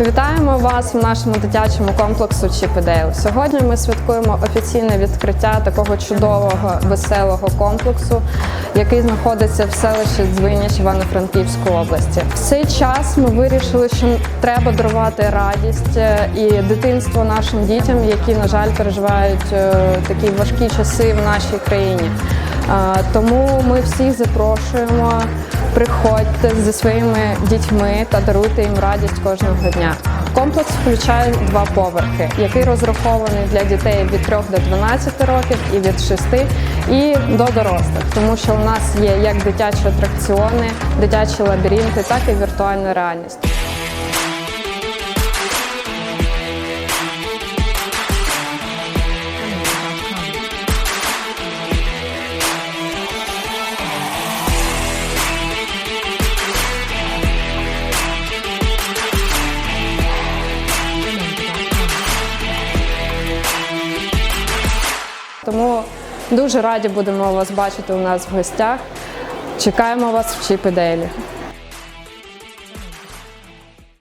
Вітаємо вас в нашому дитячому комплексу Чіпедейл. Сьогодні ми святкуємо офіційне відкриття такого чудового веселого комплексу, який знаходиться в селищі Дзвиніч Івано-Франківської області. В цей час ми вирішили, що треба дарувати радість е, і дитинство нашим дітям, які, на жаль, переживають е, такі важкі часи в нашій країні. Тому ми всіх запрошуємо. Приходьте зі своїми дітьми та даруйте їм радість кожного дня. Комплекс включає два поверхи, який розрахований для дітей від 3 до 12 років і від 6 і до дорослих, тому що у нас є як дитячі атракціони, дитячі лабіринти, так і віртуальна реальність. Тому дуже раді будемо вас бачити у нас в гостях. Чекаємо вас в Чіпі Дейлі.